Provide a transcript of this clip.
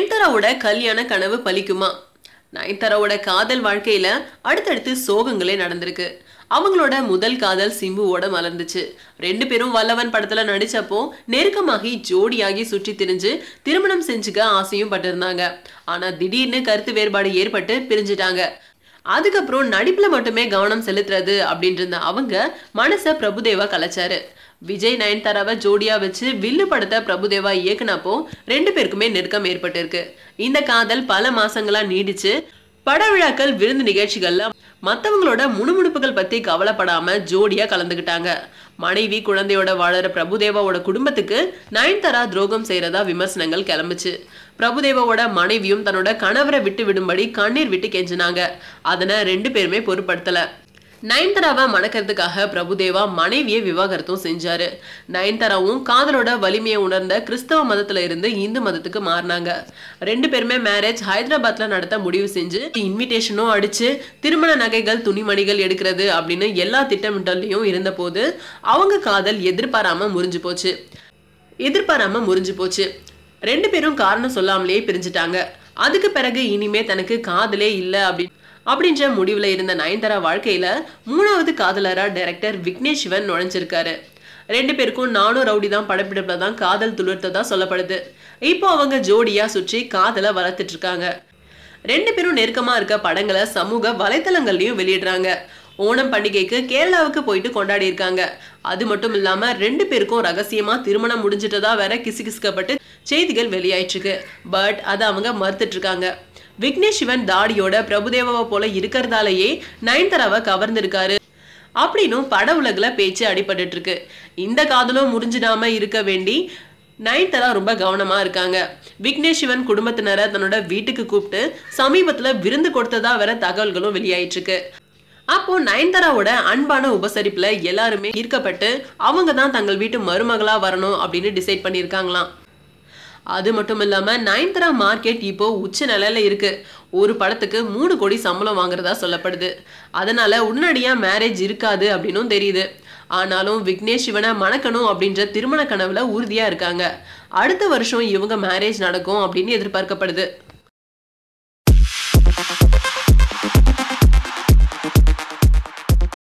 நயன்தாராவோட கல்யாண கனவு பலிக்குமா? நயன்தாராவோட காதல் வாழ்க்கையில அடுத்தடுத்து சோகங்களே நடந்திருக்கு. அவங்களோட முதல் காதல் சிம்புவோட மலர்ந்துச்சு. ரெண்டு பேரும் வல்லவன் படத்துல நடிச்சப்போ நெருக்கமாகி ஜோடியாகி சுற்றி திரிஞ்சு திருமணம் செஞ்சுக்க ஆசையும் பட்டிருந்தாங்க. ஆனா திடீர்னு கருத்து வேறுபாடு ஏற்பட்டு பிரிஞ்சுட்டாங்க. அதுக்கப்புறம் நடிப்புல மட்டுமே கவனம் செலுத்துறது அப்படின்ட்டு இருந்த அவங்க மனசை பிரபுதேவா கலைச்சாரு. விஜய் நயன்தாராவை ஜோடியா வச்சு வில்லு படத்தை பிரபுதேவா இயக்குனப்போ ரெண்டு பேருக்குமே நெருக்கம் ஏற்பட்டிருக்கு. இந்த காதல் பல மாசங்களா நீடிச்சு பட விழாக்கள் விருந்து நிகழ்ச்சிகள்ல மற்றவங்களோட முணுமுணுப்புகள் பத்தி கவலைப்படாம ஜோடியா கலந்துக்கிட்டாங்க மனைவி குழந்தையோட வாழற பிரபுதேவாவோட குடும்பத்துக்கு நயன்தாரா துரோகம் செய்யறதா விமர்சனங்கள் கிளம்புச்சு. பிரபுதேவாவோட மனைவியும் தன்னோட கணவரை விட்டு விடும்படி கண்ணீர் விட்டு கெஞ்சினாங்க. அதனை ரெண்டு பேருமே பொருட்படுத்தலை. நயன்தாராவை மணக்கிறதுக்காக பிரபுதேவா மனைவியை விவாகரத்தும் செஞ்சாரு. நயன்தாராவும் காதலோட வலிமையை உணர்ந்த கிறிஸ்தவ மதத்துல இருந்து இந்து மதத்துக்கு மாறினாங்க. ரெண்டு பேருமே மேரேஜ் ஹைதராபாத்ல நடத்த முடிவு செஞ்சு இன்விடேஷனும் அடிச்சு திருமண நகைகள் துணிமணிகள் எடுக்கிறது அப்படின்னு எல்லா திட்டமிட்டலையும் இருந்தபோது அவங்க காதல் எதிர்பாராம முறிஞ்சு போச்சு. எதிர்பாராம முறிஞ்சு போச்சு. ரெண்டு பேரும் காரணம் சொல்லாமலேயே பிரிஞ்சுட்டாங்க. அதுக்கு பிறகு இனிமே தனக்கு காதலே இல்லை அப்படின்னு அப்படின்ற முடிவில் இருந்த நயன்தாரா வாழ்க்கையில் மூணாவது காதலராக டைரக்டர் விக்னேஷ் சிவன் நுழைஞ்சிருக்காரு. ரெண்டு பேருக்கும் நானும் ரவுடி தான் படப்பிடிப்பில் தான் காதல் துளிர்த்ததா சொல்லப்படுது. இப்போ அவங்க ஜோடியாக சுற்றி காதலை வளர்த்துட்டு இருக்காங்க. ரெண்டு பேரும் நெருக்கமாக இருக்க படங்களை சமூக வலைத்தளங்கள்லையும் வெளியிடுறாங்க. ஓணம் பண்டிகைக்கு கேரளாவுக்கு போயிட்டு கொண்டாடி இருக்காங்க. அது மட்டும் இல்லாம ரெண்டு பேருக்கும் ரகசியமா திருமணம் முடிஞ்சிட்டதா வேற கிசுகிசுக்கப்பட்டு செய்திகள் வெளியாயிட்டு இருக்கு. பட் அதை அவங்க மறுத்துட்டு இருக்காங்க. விக்னேஷ் சிவன் தாடியோட பிரபுதேவாவை போல இருக்கிறதாலேயே நயன்தாராவை கவர்ந்திருக்காரு. அப்படின்னும் பட உலகில் பேச்சு அடிபட்டுட்டு இருக்கு இந்த காதலும் முறிஞ்சிடாம இருக்க வேண்டி நயன்தாரா ரொம்ப கவனமா இருக்காங்க. விக்னேஷ் சிவன் குடும்பத்தினரை தன்னோட வீட்டுக்கு கூப்பிட்டு சமீபத்துல விருந்து கொடுத்ததா வேற தகவல்களும் வெளியாயிட்டு இருக்கு அப்போ நயன்தாராவோட அன்பான உபசரிப்புல எல்லாருமே ஈர்க்கப்பட்டு அவங்க தான் தங்கள் வீட்டு மருமகளா வரணும் அப்படின்னு டிசைட் பண்ணியிருக்காங்களாம். அது மட்டும் இல்லாமல் நயன்தாரா மார்க்கெட் இப்போ உச்ச நிலையில இருக்கு. ஒரு படத்துக்கு மூணு கோடி சம்பளம் வாங்குறதா சொல்லப்படுது. அதனால உடனடியாக மேரேஜ் இருக்காது அப்படின்னும் தெரியுது. ஆனாலும் விக்னேஷ் சிவனை மணக்கணும் அப்படின்ற திருமண கனவுல உறுதியா இருக்காங்க. அடுத்த வருஷம் இவங்க மேரேஜ் நடக்கும் அப்படின்னு எதிர்பார்க்கப்படுது.